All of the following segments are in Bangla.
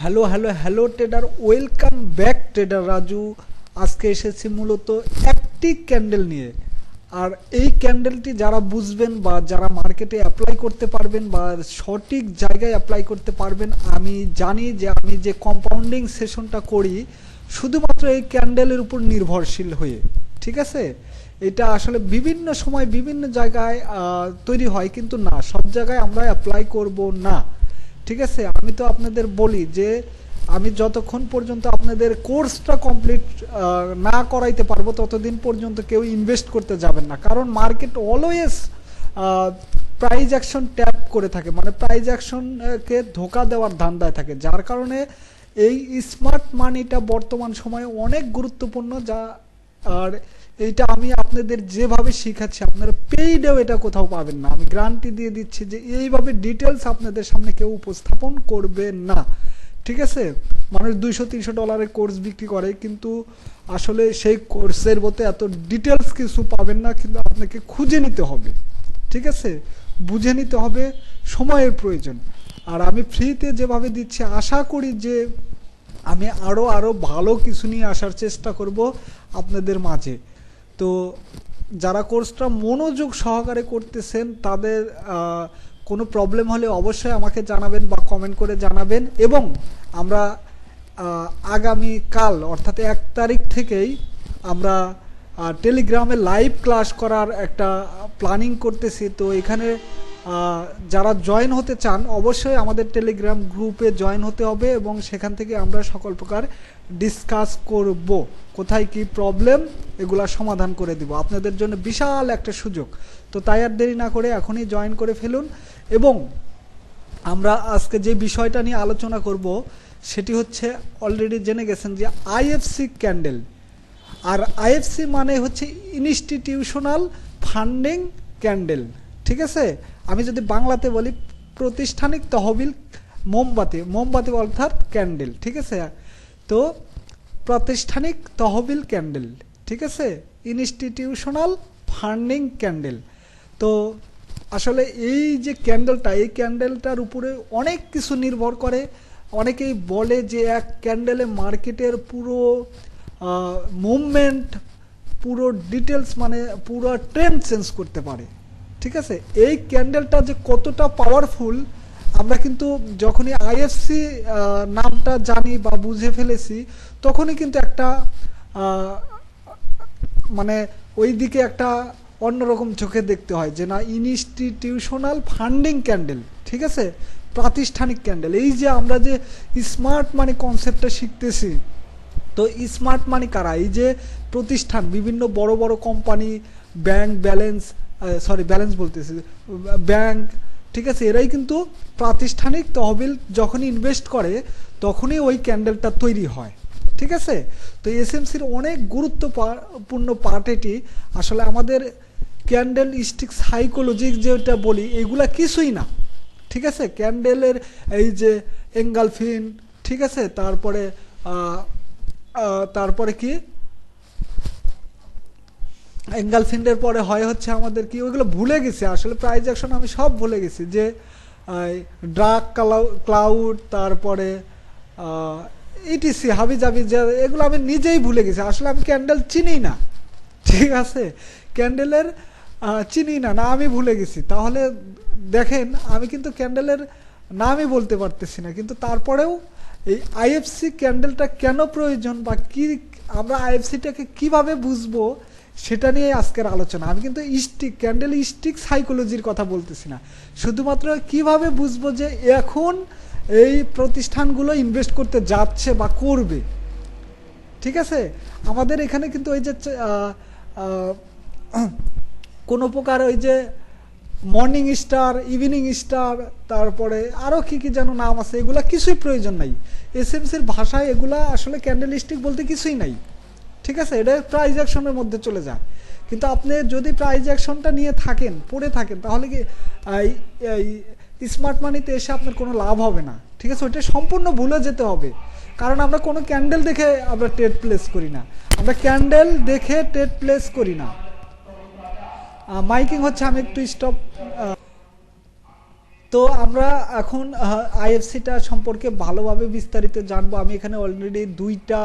Hello hello hello trader welcome back trader Raju. আজকে এসেছি মূলত একটি ক্যান্ডেল নিয়ে। আর এই ক্যান্ডেলটি যারা বুঝবেন বা যারা মার্কেটে অ্যাপ্লাই করতে পারবেন বা সঠিক জায়গায় অ্যাপ্লাই করতে পারবেন, আমি জানি যে আমি যে কম্পাউন্ডিং সেশনটা করি, শুধুমাত্র এই ক্যান্ডেলের উপর নির্ভরশীল হয়ে, ঠিক আছে? এটা আসলে বিভিন্ন সময় বিভিন্ন জায়গায় তৈরি হয়, কিন্তু না, সব জায়গায় আমরা অ্যাপ্লাই করব না। ঠিক আছে, আমি তো আপনাদের বলি যে আমি যতক্ষণ পর্যন্ত আপনাদের কোর্সটা কমপ্লিট না করাইতে পারব, ততদিন পর্যন্ত কেউ ইনভেস্ট করতে যাবেন না। কারণ market always price action tap করে থাকে। মানে প্রাইজ অ্যাকশনকে ধোকা দেওয়ার ধান্দায় থাকে। যার কারণে এই স্মার্ট মানিটা বর্তমান সময়ে অনেক গুরুত্বপূর্ণ, যা আর এইটা আমি আপনাদের যেভাবে শিখাচ্ছি, আপনারা পেইডেও এটা কোথাও পাবেন না। আমি গ্যারান্টি দিয়ে দিচ্ছি যে এইভাবে ডিটেলস আপনাদের সামনে কেউ উপস্থাপন করবে না। ঠিক আছে? মানুষ দুইশো তিনশো ডলারের কোর্স বিক্রি করে, কিন্তু আসলে সেই কোর্সের মধ্যে এত ডিটেলস কিছু পাবেন না, কিন্তু আপনাকে খুঁজে নিতে হবে। ঠিক আছে? বুঝে নিতে হবে সময়ের প্রয়োজন। আর আমি ফ্রিতে যেভাবে দিচ্ছি, আশা করি যে আমি আরও আরও ভালো কিছু নিয়ে আসার চেষ্টা করব আপনাদের মাঝে। তো যারা কোর্সটা মনোযোগ সহকারে করতেছেন, তাদের কোনো প্রবলেম হলে অবশ্যই আমাকে জানাবেন বা কমেন্ট করে জানাবেন এবং আমরা আগামী কাল, অর্থাৎ এক তারিখ থেকেই আমরা টেলিগ্রামে লাইভ ক্লাস করার একটা প্ল্যানিং করতেছি। তো এখানে যারা জয়েন হতে চান, অবশ্যই আমাদের টেলিগ্রাম গ্রুপে জয়েন হতে হবে এবং সেখান থেকে আমরা সকল প্রকার ডিসকাস করব। কোথায় কি প্রবলেম এগুলা সমাধান করে দিব। আপনাদের জন্য বিশাল একটা সুযোগ। তো তাই আর দেরি না করে এখনই জয়েন করে ফেলুন এবং আমরা আজকে যে বিষয়টা নিয়ে আলোচনা করব, সেটি হচ্ছে অলরেডি জেনে গেছেন যে আইএফসি ক্যান্ডেল আর আইএফসি মানে হচ্ছে ইনস্টিটিউশনাল ফান্ডিং ক্যান্ডেল ঠিক আছে? আমি যদি বাংলাতে বলি, প্রতিষ্ঠানিক তহবিল মোমবাতি মোমবাতি অর্থাৎ ক্যান্ডেল, ঠিক আছে? তো প্রাতিষ্ঠানিক তহবিল ক্যান্ডেল, ঠিক আছে? Institutional funding candle. তো আসলে এই যে ক্যান্ডেলটা, এই ক্যান্ডেলটার উপরে অনেক কিছু নির্ভর করে। অনেকেই বলে যে এক ক্যান্ডেলে মার্কেটের পুরো মুভমেন্ট পুরো ডিটেলস মানে পুরো ট্রেন্ড চেঞ্জ করতে পারে। ঠিক আছে? এই ক্যান্ডেলটা যে কতটা পাওয়ারফুল আমরা কিন্তু যখনই আইএফসি নামটা জানি বা বুঝে ফেলেছি, তখনই কিন্তু একটা মানে ওই দিকে একটা অন্যরকম চোখে দেখতে হয় যে না ইনস্টিটিউশনাল ফান্ডিং ক্যান্ডেল ঠিক আছে? প্রাতিষ্ঠানিক ক্যান্ডেল এই যে আমরা যে স্মার্ট মানি কনসেপ্টটা শিখতেছি, তো স্মার্ট মানি কারা? এই যে প্রতিষ্ঠান, বিভিন্ন বড় বড় company bank balance sorry balance বলতেছি। ব্যাংক ঠিক আছে, এরাই কিন্তু প্রাতিষ্ঠানিক তহবিল যখনই ইনভেস্ট করে, তখনই ওই ক্যান্ডেলটা তৈরি হয়। ঠিক আছে? তো এসএমসির অনেক গুরুত্বপূর্ণ পার্ট এটি। আসলে আমাদের ক্যান্ডেল স্টিক সাইকোলজি যেটা বলি, এগুলা কিছুই না। ঠিক আছে? ক্যান্ডেলের এই যে এঙ্গালফিন ঠিক আছে? তারপরে তারপরে কি? এঙ্গালফিন্ডের পরে হয় হচ্ছে আমাদের কি, ওইগুলো ভুলে গেছি। আসলে প্রাইজ অ্যাকশন আমি সব ভুলে গেছি। যে ড্রাগ ক্লাউড তারপরে ইটিসি হাবি জাবি যে, এগুলো আমি নিজেই ভুলে গেছি। আসলে আমি ক্যান্ডেল চিনি না। ঠিক আছে? ক্যান্ডেলের চিনি না না আমি ভুলে গেছি। তাহলে দেখেন, আমি কিন্তু ক্যান্ডেলের নামই বলতে পারতেছি না। কিন্তু তারপরেও এই আইএফসি ক্যান্ডেলটা কেন প্রয়োজন বা কি, আমরা আইএফসিটাকে কীভাবে বুঝব? সেটা নিয়ে আজকের আলোচনা। আমি কিন্তু স্টিক ক্যান্ডেল স্টিক সাইকোলজির কথা বলতেছি না। শুধুমাত্র কীভাবে বুঝব যে এখন এই প্রতিষ্ঠানগুলো ইনভেস্ট করতে যাচ্ছে বা করবে? ঠিক আছে? আমাদের এখানে কিন্তু ওই যে কোনো প্রকার ওই যে মর্নিং স্টার ইভিনিং স্টার তারপরে আরও কি কি যেন নাম আছে, এগুলা কিছুই প্রয়োজন নাই। এস এসএমসির ভাষায় এগুলা আসলে ক্যান্ডেল স্টিক বলতে কিছুই নাই। ঠিক আছে? এটা প্রাইজ মধ্যে চলে যায়। কিন্তু আপনি যদি প্রাইজ নিয়ে থাকেন, পড়ে থাকেন, তাহলে কি স্মার্ট মানিতে এসে আপনার কোনো লাভ হবে না। ঠিক আছে? ওইটা সম্পূর্ণ ভুলে যেতে হবে। কারণ আমরা কোনো ক্যান্ডেল দেখে আমরা ট্রেড প্লেস করি না। আমরা ক্যান্ডেল দেখে ট্রেড প্লেস করি না। মাইকিং হচ্ছে, আমি একটু স্টপ তো আমরা এখন আইএফসিটা সম্পর্কে ভালোভাবে বিস্তারিত জানব। আমি এখানে অলরেডি দুইটা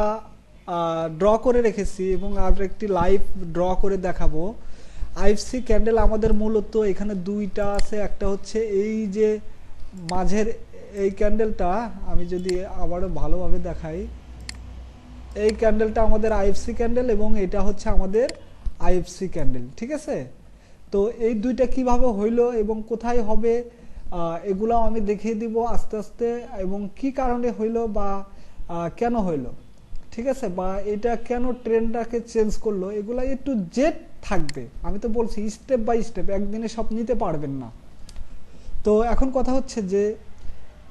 ড্র করে রেখেছি এবং আর একটি লাইভ ড্র করে দেখাবো। আইএফসি ক্যান্ডেল আমাদের মূলত এখানে দুইটা আছে একটা হচ্ছে এই যে মাঝের এই ক্যান্ডেলটা আমি যদি আবারও ভালোভাবে দেখাই। এই ক্যান্ডেলটা আমাদের আইএফসি ক্যান্ডেল এবং এটা হচ্ছে আমাদের আইএফসি ক্যান্ডেল ঠিক আছে? তো এই দুইটা কীভাবে হইল এবং কোথায় হবে আহ, এগুলো আমি দেখিয়ে দিব আস্তে আস্তে এবং কি কারণে হইল বা কেন হইল। ঠিক আছে? বা এটা কেন ট্রেনটাকে চেঞ্জ করল? এগুলো একটু জেট থাকবে। আমি তো বলছি স্টেপ বাই স্টেপ একদিনে সব নিতে পারবেন না। তো এখন কথা হচ্ছে যে,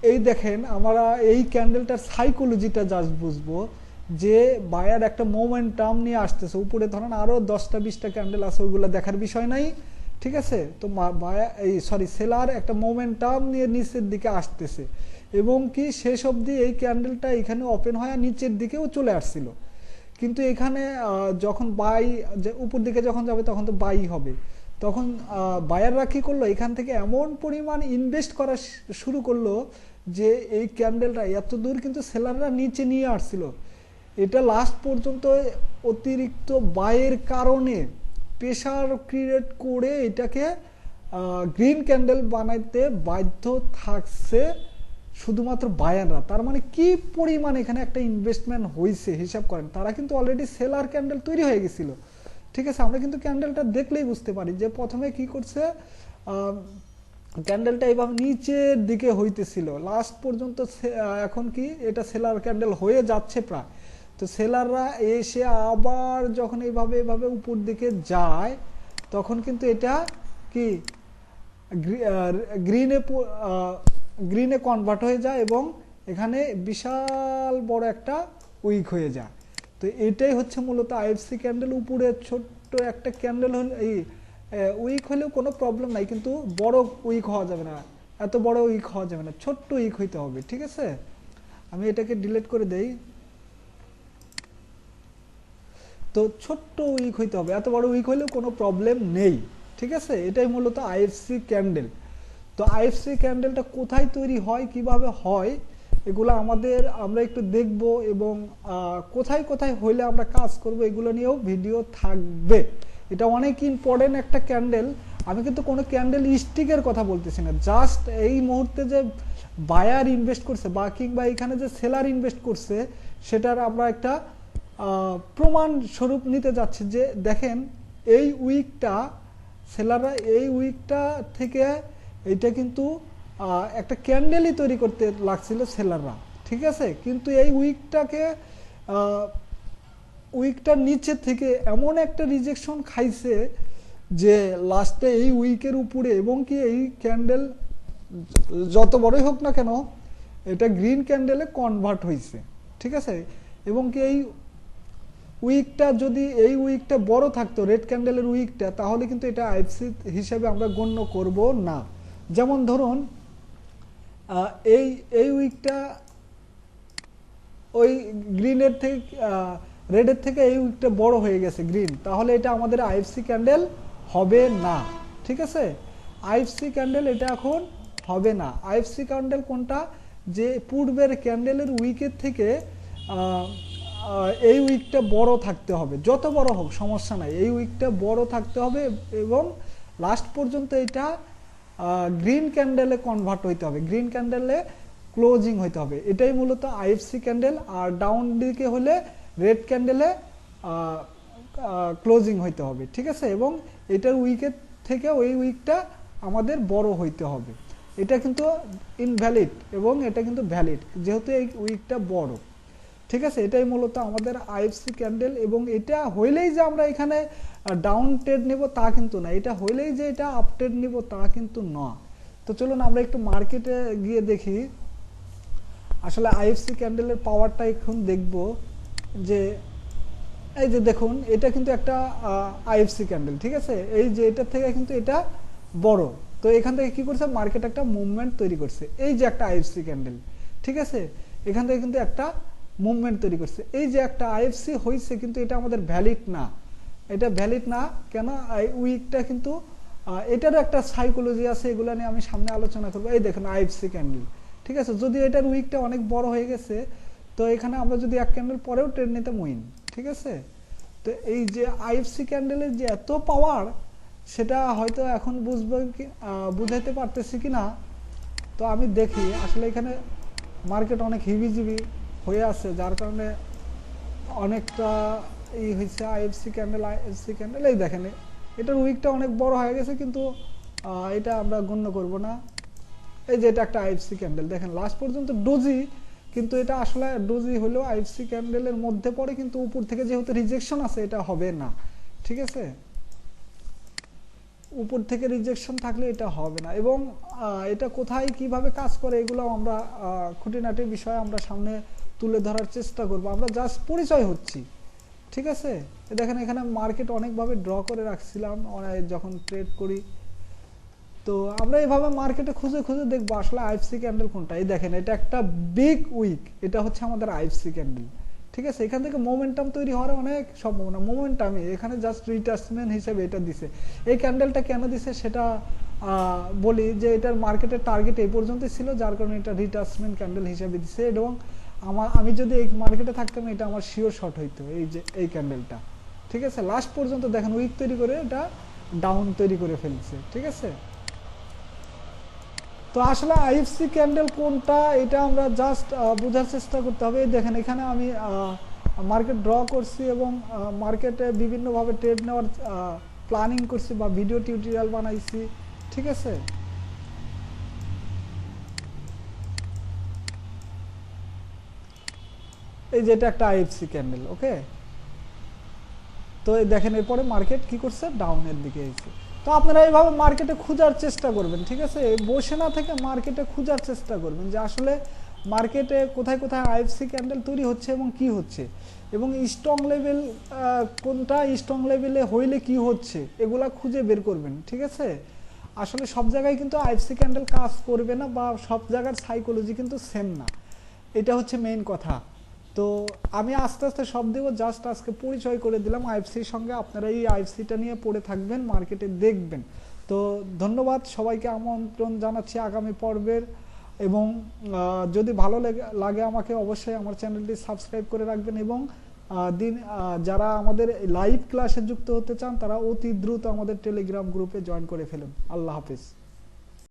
এই দেখেন, আমরা এই ক্যান্ডেলটার সাইকোলজিটা জাস্ট বুঝব যে বায়ার একটা মোমেন্টাম নিয়ে আসতেছে। উপরে ধরেন আরও দশটা, বিশটা ক্যান্ডেল আছে, ওইগুলো দেখার বিষয় নাই। ঠিক আছে? তো এই সরি সেলার একটা মোমেন্টাম নিয়ে নিচের দিকে আসতেছে। এবং কি শেষ অবধি এই ক্যান্ডেলটা এখানে ওপেন হয় আর নিচের দিকেও চলে আসছিল। কিন্তু এখানে যখন বাই যে উপর দিকে যখন যাবে তখন তো বাই হবে। তখন বায়াররা কি করল? এখান থেকে এমন পরিমাণ ইনভেস্ট করা শুরু করল যে এই ক্যান্ডেলটা এত দূর কিন্তু সেলাররা নিচে নিয়ে আসছিল। এটা লাস্ট পর্যন্ত অতিরিক্ত বায়ের কারণে প্রেশার ক্রিয়েট করে এটাকে গ্রিন ক্যান্ডেল বানাইতে বাধ্য থাকছে শুধুমাত্র বায়ানরা। তার মানে কি পরিমাণ এখানে একটা ইনভেস্টমেন্ট হয়েছে হিসাব করেন? তারা কিন্তু অলরেডি সেলার ক্যান্ডেল তৈরি হয়ে গেছিল। ঠিক আছে, আমরা কিন্তু ক্যান্ডেলটা দেখলেই বুঝতে পারি যে প্রথমে কি করছে ক্যান্ডেলটা এইভাবে নিচের দিকে হইতেছিল। লাস্ট পর্যন্ত এখন কি এটা সেলার ক্যান্ডেল হয়ে যাচ্ছে প্রায়। তো সেলাররা এসে আবার যখন এইভাবে এভাবে উপর দিকে যায়, তখন কিন্তু এটা কি গ্রিনে গ্রিনে কনভার্ট হয়ে যায় এবং এখানে বিশাল বড় একটা উইক হয়ে যায়। তো এটাই হচ্ছে মূলত আইএফসি ক্যান্ডেল উপরে ছোট্ট একটা ক্যান্ডেল হলে, এই উইক হলেও কোনো প্রবলেম নাই, কিন্তু বড় উইক হওয়া যাবে না। এত বড় উইক হওয়া যাবে না, ছোট্ট উইক হইতে হবে, ঠিক আছে? আমি এটাকে ডিলিট করে দেই। তো ছোট্ট উইক হইতে হবে। এত বড় উইক হলেও কোনো প্রবলেম নেই, ঠিক আছে? এটাই মূলত আইএফসি ক্যান্ডেল তো আইএফসি ক্যান্ডেলটা কোথায় তৈরি হয়, কীভাবে হয়, এগুলো আমাদের আমরা একটু দেখব এবং কোথায় কোথায় হইলে আমরা কাজ করব, এগুলো নিয়েও ভিডিও থাকবে। এটা অনেক ইম্পর্টেন্ট একটা ক্যান্ডেল আমি কিন্তু কোনো ক্যান্ডেল স্টিকের কথা বলতেছি না। জাস্ট এই মুহূর্তে যে বায়ার ইনভেস্ট করছে বা কিংবা এখানে যে সেলার ইনভেস্ট করছে, সেটার আমরা একটা প্রমাণ স্বরূপ নিতে যাচ্ছে যে, দেখেন, এই উইকটা, সেলাররা এই উইকটা থেকে এটা কিন্তু একটা ক্যান্ডেলই তৈরি করতে লাগছিল সেলাররা, ঠিক আছে? কিন্তু এই উইকটাকে উইকটার নিচে থেকে এমন একটা রিজেকশন খাইছে যে লাস্টে এই উইকের উপরে, এবং কি এই ক্যান্ডেল যত বড়ই হোক না কেন, এটা গ্রিন ক্যান্ডেলে কনভার্ট হয়েছে ঠিক আছে? এবং কি এই উইকটা যদি এই উইকটা বড় থাকতো, রেড ক্যান্ডেলের উইকটা, তাহলে কিন্তু এটা আইএফসি হিসাবে আমরা গণ্য করব না। যেমন ধরুন এই এই উইকটা ওই গ্রিনের থেকে রেডের থেকে এই উইকটা বড় হয়ে গেছে গ্রিন, তাহলে এটা আমাদের আইএফসি ক্যান্ডেল হবে না, ঠিক আছে? আইএফসি ক্যান্ডেল এটা এখন হবে না। আইএফসি ক্যান্ডেল কোনটা? যে পূর্বের ক্যান্ডেলের উইকের থেকে এই উইকটা বড় থাকতে হবে। যত বড় হোক, সমস্যা নাই। এই উইকটা বড় থাকতে হবে এবং লাস্ট পর্যন্ত এটা গ্রিন ক্যান্ডেলে কনভার্ট হইতে হবে। গ্রিন ক্যান্ডেলে ক্লোজিং হইতে হবে। এটাই মূলত আইএফসি ক্যান্ডেল আর ডাউন দিকে হলে রেড ক্যান্ডেলে ক্লোজিং হইতে হবে। ঠিক আছে? এবং এটার উইকের থেকে ওই উইকটা আমাদের বড় হইতে হবে। এটা কিন্তু ইনভ্যালিড এবং এটা কিন্তু ভ্যালিড যেহেতু এই উইকটা বড়। ঠিক আছে? এটাই মূলত আমাদের আইএফসি ক্যান্ডেল এবং এটা হইলেই যে আমরা এখানে ডাউন ট্রেড নেব তা কিন্তু না। এটা হইলেই যে এটা আপ ট্রেড নেব তা কিন্তু না। তো চলুন আমরা একটু মার্কেটে গিয়ে দেখি। আসলে আইএফসি ক্যান্ডেলের পাওয়ারটা এখন দেখব যে, এই যে দেখুন, এটা কিন্তু একটা আইএফসি ক্যান্ডেল, ঠিক আছে? এই যে এটার থেকে কিন্তু এটা বড়। তো এখান থেকে কি করছে? মার্কেট একটা মুভমেন্ট তৈরি করছে। এই যে একটা আইএফসি ক্যান্ডেল, ঠিক আছে? এখান থেকে কিন্তু একটা মুভমেন্ট তৈরি করছে। এই যে একটা আইএফসি হয়েছে কিন্তু এটা আমাদের ভ্যালিড না। এটা ভ্যালিড না কেন? উইকটা কিন্তু এটারও একটা সাইকোলজি আছে, এগুলো নিয়ে আমি সামনে আলোচনা করব। এই দেখুন, আইএফসি ক্যান্ডেল ঠিক আছে? যদি এটার উইকটা অনেক বড় হয়ে গেছে, তো এখানে আমরা যদি এক ক্যান্ডেল পরেও ট্রেন নিতাম উইন ঠিক আছে? তো এই যে আইএফসি ক্যান্ডেলের যে এত পাওয়ার সেটা হয়তো এখন বুঝব বুঝাইতে পারতেছি কি না তো আমি দেখি, আসলে এখানে মার্কেট অনেক হিবিজিবি হয়ে আছে, যার কারণে অনেকটা এই হয়েছে আইএফসি ক্যান্ডেল আইএফসি ক্যান্ডেল এই দেখেন, এটার উইকটা অনেক বড় হয়ে গেছে, কিন্তু এটা আমরা গণ্য করব না। এই যে এটা একটা আইএফসি ক্যান্ডেল দেখেন লাস্ট পর্যন্ত ডোজি কিন্তু এটা আসলে ডোজি হলেও আইএফসি ক্যান্ডেলের মধ্যে পড়ে, কিন্তু উপর থেকে যেহেতু রিজেকশন আছে, এটা হবে না, ঠিক আছে? উপর থেকে রিজেকশন থাকলে এটা হবে না, এবং এটা কোথায়, কীভাবে কাজ করে, এগুলো আমরা খুঁটিনাটি বিষয়ে আমরা সামনে তুলে ধরার চেষ্টা করব। আমরা জাস্ট পরিচয় হচ্ছি। ঠিক আছে? দেখেন, এখানে মার্কেট অনেকভাবে ড্র করে রাখছিলাম। যখন ট্রেড করি, তো আমরা এভাবে মার্কেটে খুঁজে খুঁজে দেখব আসলে আইএফসি ক্যান্ডেল কোনটা। এই দেখেন, এটা একটা বিগ উইক এটা হচ্ছে আমাদের আইএফসি ক্যান্ডেল ঠিক আছে? এখান থেকে মোমেন্টাম তৈরি হওয়ার অনেক সম্ভাবনা। মোমেন্টামই এখানে জাস্ট রিটার্সমেন্ট হিসেবে এটা দিছে। এই ক্যান্ডেলটা কেন দিছে সেটা বলি যে এটার মার্কেটের টার্গেট এই পর্যন্তই ছিল, যার কারণে এটা রিটার্সমেন্ট ক্যান্ডেল হিসেবে দিছে। এবং আমার, আমি যদি এই মার্কেটে থাকতাম, এটা আমার শিওর শর্ট হইতো, এই যে, এই ক্যান্ডেলটা ঠিক আছে? লাস্ট পর্যন্ত দেখেন উইক তৈরি করে এটা ডাউন তৈরি করে ফেলছে। ঠিক আছে? তো আসলে আইএফসি ক্যান্ডেল কোনটা, এটা আমরা জাস্ট বোঝার চেষ্টা করতে হবে। দেখেন, এখানে আমি মার্কেট ড্র করছি এবং মার্কেটে বিভিন্নভাবে ট্রেড নেওয়ার প্ল্যানিং করছি বা ভিডিও টিউটোরিয়াল বানাইছি। ঠিক আছে? এই যে এটা একটা আইএফসি ক্যান্ডেল ওকে তো দেখেন, এরপরে মার্কেট কি করছে? ডাউনের দিকে এসে তো আপনারা এইভাবে মার্কেটে খোঁজার চেষ্টা করবেন, ঠিক আছে? বসে না থেকে মার্কেটে খোঁজার চেষ্টা করবেন যে আসলে মার্কেটে কোথায় কোথায় আইএফসি ক্যান্ডেল তৈরি হচ্ছে এবং কি হচ্ছে। এবং স্ট্রং লেভেল কোনটা স্ট্রং লেভেলে হইলে কি হচ্ছে, এগুলা খুঁজে বের করবেন, ঠিক আছে? আসলে সব জায়গায় কিন্তু আইএফসি ক্যান্ডেল কাজ করবে না বা সব জায়গার সাইকোলজি কিন্তু সেম না। এটা হচ্ছে মেইন কথা। তো আমি আস্তে আস্তে সব দেবো জাস্ট আজকে পরিচয় করে দিলাম আইএফসির সঙ্গে। আপনারা এই আইএফসিটা নিয়ে পড়ে থাকবেন মার্কেটে দেখবেন। তো ধন্যবাদ সবাইকে আমন্ত্রণ জানাচ্ছি আগামী পর্বের। এবং যদি ভালো লেগে- লাগে আমাকে অবশ্যই আমার চ্যানেলটি সাবস্ক্রাইব করে রাখবেন এবং দিন যারা আমাদের লাইভ ক্লাসে যুক্ত হতে চান, তারা অতি দ্রুত আমাদের টেলিগ্রাম গ্রুপে জয়েন করে ফেলুন। আল্লাহ হাফিজ।